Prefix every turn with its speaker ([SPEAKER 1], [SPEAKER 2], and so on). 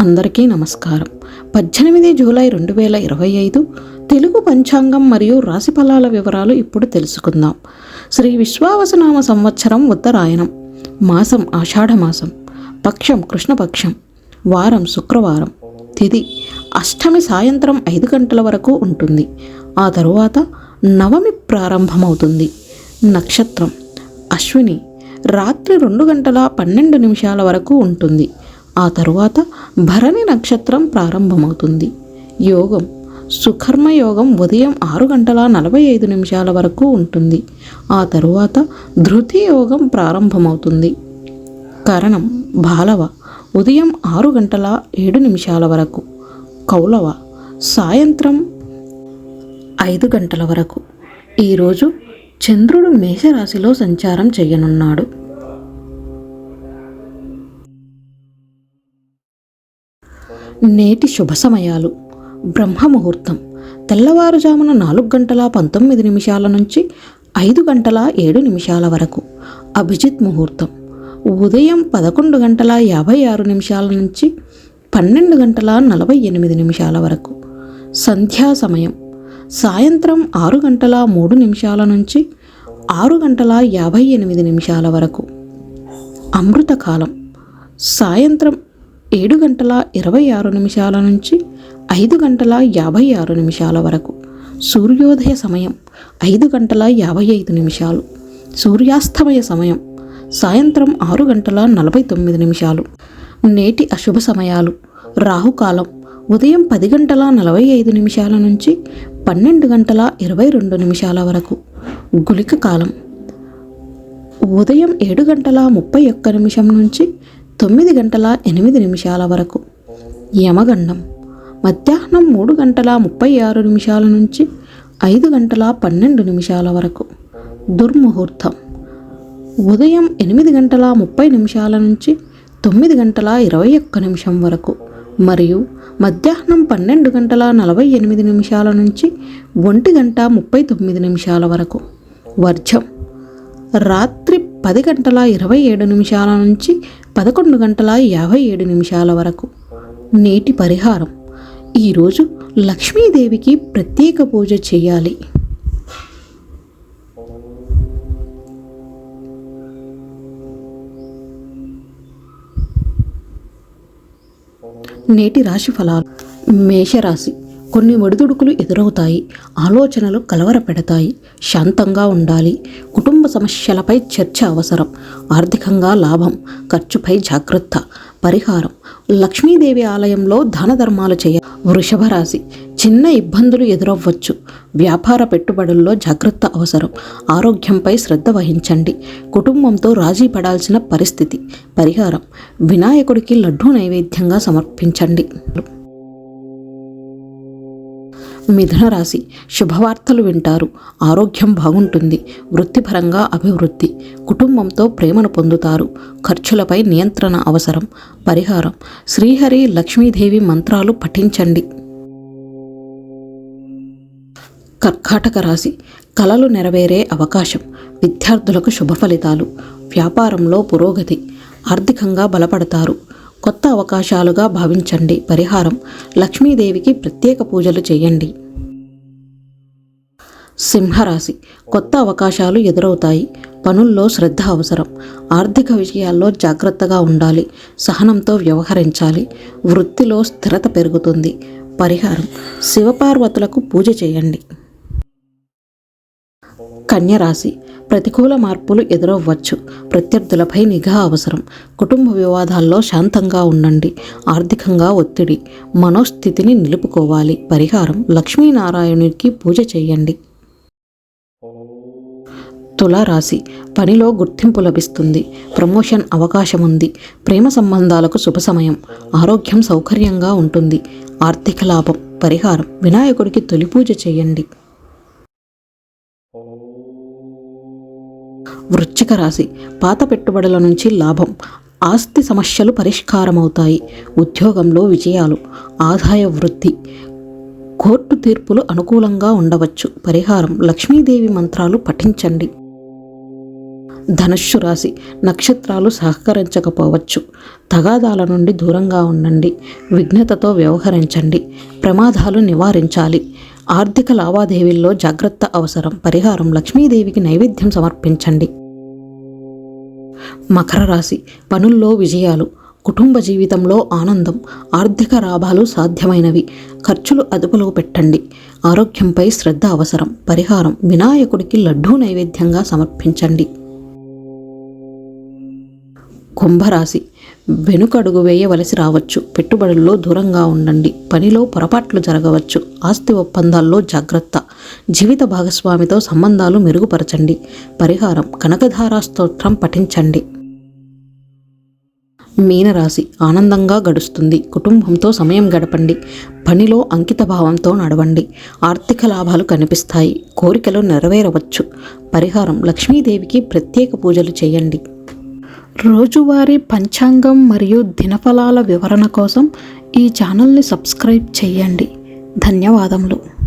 [SPEAKER 1] అందరికీ నమస్కారం. పద్దెనిమిది జూలై రెండు వేల ఇరవై ఐదు తెలుగు పంచాంగం మరియు రాశి ఫలాల వివరాలు ఇప్పుడు తెలుసుకుందాం. శ్రీ విశ్వావసనామ సంవత్సరం ఉత్తరాయణం మాసం ఆషాఢమాసం పక్షం కృష్ణపక్షం వారం శుక్రవారం తిది అష్టమి సాయంత్రం ఐదు గంటల వరకు ఉంటుంది. ఆ తరువాత నవమి ప్రారంభమవుతుంది. నక్షత్రం. అశ్విని రాత్రి రెండు గంటల పన్నెండు నిమిషాల వరకు ఉంటుంది. ఆ తరువాత భరణి నక్షత్రం ప్రారంభమవుతుంది. యోగం. సుకర్మ యోగం ఉదయం ఆరు గంటల నలభై ఐదు నిమిషాల వరకు ఉంటుంది. ఆ తరువాత ధృతి యోగం ప్రారంభమవుతుంది. కరణం. బాలవ. ఉదయం ఆరు గంటల ఏడు నిమిషాల వరకు. కౌలవ. సాయంత్రం ఐదు గంటల వరకు. ఈరోజు చంద్రుడు మేషరాశిలో సంచారం చేయనున్నాడు. నేటి శుభ సమయాలు. బ్రహ్మముహూర్తం. తెల్లవారుజామున నాలుగు గంటల పంతొమ్మిది నిమిషాల నుంచి ఐదు గంటల ఏడు నిమిషాల వరకు. అభిజిత్ ముహూర్తం. ఉదయం పదకొండు గంటల యాభై ఆరు నిమిషాల నుంచి పన్నెండు గంటల నలభై ఎనిమిది నిమిషాల వరకు. సంధ్యా సమయం. సాయంత్రం ఆరు గంటల మూడు నిమిషాల నుంచి ఆరు గంటల యాభై ఎనిమిది నిమిషాల వరకు. అమృతకాలం సాయంత్రం ఏడు గంటల ఇరవై ఆరు నిమిషాల నుంచి ఐదు గంటల యాభై ఆరు నిమిషాల వరకు. సూర్యోదయ సమయం ఐదు గంటల యాభై ఐదు నిమిషాలు. సూర్యాస్తమయ సమయం సాయంత్రం ఆరు గంటల నలభై తొమ్మిది నిమిషాలు. నేటి అశుభ సమయాలు. రాహుకాలం. ఉదయం పది గంటల నలభై ఐదు నిమిషాల నుంచి పన్నెండు గంటల ఇరవై రెండు నిమిషాల వరకు. గులిక కాలం. ఉదయం ఏడు గంటల ముప్పై ఒక్క నిమిషం నుంచి తొమ్మిది గంటల ఎనిమిది నిమిషాల వరకు. యమగండం. మధ్యాహ్నం మూడు గంటల ముప్పై ఆరు నిమిషాల నుంచి ఐదు గంటల పన్నెండు నిమిషాల వరకు. దుర్ముహూర్తం. ఉదయం ఎనిమిది గంటల ముప్పై నిమిషాల నుంచి తొమ్మిది గంటల ఇరవై ఒక్క నిమిషం వరకు. మరియు మధ్యాహ్నం పన్నెండు గంటల నలభై ఎనిమిది నిమిషాల నుంచి ఒంటి గంట ముప్పై తొమ్మిది నిమిషాల వరకు. వర్జం. రాత్రి పది గంటల ఇరవై ఏడు నిమిషాల నుంచి పదకొండు గంటల యాభై ఏడు నిమిషాల వరకు. నేటి పరిహారం. ఈరోజు లక్ష్మీదేవికి ప్రత్యేక పూజ చేయాలి. నేటి రాశి ఫలాలు. మేషరాశి. కొన్ని ఒడిదుడుకులు ఎదురవుతాయి. ఆలోచనలు కలవరపెడతాయి. శాంతంగా ఉండాలి. కుటుంబ సమస్యలపై చర్చ అవసరం. ఆర్థికంగా లాభం. ఖర్చుపై జాగ్రత్త. పరిహారం. లక్ష్మీదేవి ఆలయంలో దాన ధర్మాలు చేయ వృషభ రాశి చిన్న ఇబ్బందులు ఎదురవ్వచ్చు. వ్యాపార పెట్టుబడుల్లో జాగ్రత్త అవసరం. ఆరోగ్యంపై శ్రద్ధ వహించండి. కుటుంబంతో రాజీ పడాల్సిన పరిస్థితి. పరిహారం. వినాయకుడికి లడ్డూ నైవేద్యంగా సమర్పించండి. మిథున రాశి. శుభవార్తలు వింటారు. ఆరోగ్యం బాగుంటుంది. వృత్తిపరంగా అభివృద్ధి. కుటుంబంతో ప్రేమను పొందుతారు. ఖర్చులపై నియంత్రణ అవసరం. పరిహారం. శ్రీహరి లక్ష్మీదేవి మంత్రాలు పఠించండి. కర్కాటక రాశి కళలు నెరవేరే అవకాశం. విద్యార్థులకు శుభ ఫలితాలు. వ్యాపారంలో పురోగతి. ఆర్థికంగా బలపడతారు. కొత్త అవకాశాలుగా భావించండి. పరిహారం. లక్ష్మీదేవికి ప్రత్యేక పూజలు చేయండి. సింహరాశి. కొత్త అవకాశాలు ఎదురవుతాయి. పనుల్లో శ్రద్ధ అవసరం. ఆర్థిక విషయాల్లో జాగ్రత్తగా ఉండాలి. సహనంతో వ్యవహరించాలి. వృత్తిలో స్థిరత పెరుగుతుంది. పరిహారం. శివపార్వతులకు పూజ చేయండి. కన్యరాశి. ప్రతికూల మార్పులు ఎదురవ్వచ్చు. ప్రత్యర్థులపై నిఘా అవసరం. కుటుంబ వివాదాల్లో శాంతంగా ఉండండి. ఆర్థికంగా ఒత్తిడి. మనోస్థితిని నిలుపుకోవాలి. పరిహారం. లక్ష్మీనారాయణునికి పూజ చేయండి. తులారాశి. పనిలో గుర్తింపు లభిస్తుంది. ప్రమోషన్ అవకాశం ఉంది. ప్రేమ సంబంధాలకు శుభ సమయం. ఆరోగ్యం సౌకర్యంగా ఉంటుంది. ఆర్థిక లాభం. పరిహారం. వినాయకుడికి తొలి పూజ చేయండి. వృచ్చిక రాశి. పాత పెట్టుబడుల నుంచి లాభం. ఆస్తి సమస్యలు పరిష్కారమవుతాయి. ఉద్యోగంలో విజయాలు. ఆదాయ వృద్ధి. కోర్టు తీర్పులు అనుకూలంగా ఉండవచ్చు. పరిహారం. లక్ష్మీదేవి మంత్రాలు పఠించండి. ధనుస్సు రాశి. నక్షత్రాలు సహకరించకపోవచ్చు. తగాదాల నుండి దూరంగా ఉండండి. విఘ్నతతో వ్యవహరించండి. ప్రమాదాలు నివారించాలి. ఆర్థిక లావాదేవీల్లో జాగ్రత్త అవసరం. పరిహారం. లక్ష్మీదేవికి నైవేద్యం సమర్పించండి. మకర రాశి పనుల్లో విజయాలు కుటుంబ జీవితంలో ఆనందం ఆర్థిక లాభాలు సాధ్యమైనవి. ఖర్చులు అదుపులో పెట్టండి. ఆరోగ్యంపై శ్రద్ధ అవసరం. పరిహారం వినాయకుడికి లడ్డూ నైవేద్యంగా సమర్పించండి. కుంభరాశి. వెనుకడుగు వేయవలసి రావచ్చు. పెట్టుబడుల్లో దూరంగా ఉండండి. పనిలో పొరపాట్లు జరగవచ్చు. ఆస్తి ఒప్పందాల్లో జాగ్రత్త. జీవిత భాగస్వామితో సంబంధాలు మెరుగుపరచండి. పరిహారం కనకధారా స్తోత్రం పఠించండి. మీనరాశి ఆనందంగా గడుస్తుంది. కుటుంబంతో సమయం గడపండి. పనిలో అంకిత భావంతో నడవండి. ఆర్థిక లాభాలు కనిపిస్తాయి. కోరికలు నెరవేరవచ్చు. పరిహారం లక్ష్మీదేవికి ప్రత్యేక పూజలు చేయండి. రోజువారీ పంచాంగం మరియు దినఫలాల వివరణ కోసం ఈ ఛానల్ని సబ్స్క్రైబ్ చేయండి. ధన్యవాదములు.